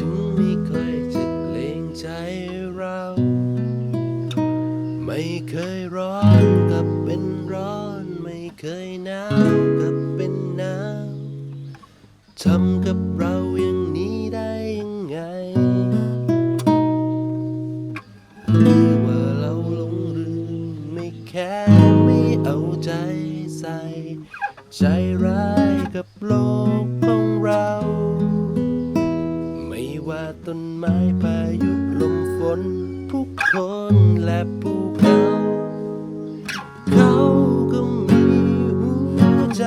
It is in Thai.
ถึงไม่ไคลจะเกรงใจเรา ไม่เคยร้อนกับเป็นร้อน ไม่เคยหนาวกับเป็นหนาวทำกับเราอย่างนี้ได้ยังไงหรือว่าเราหลงลืมไม่แค่ไม่เอาใจใส่ใจร้าย ต้นไม้พายุลมฝนผู้คนและผู้เขา เขาก็มีหัวใจ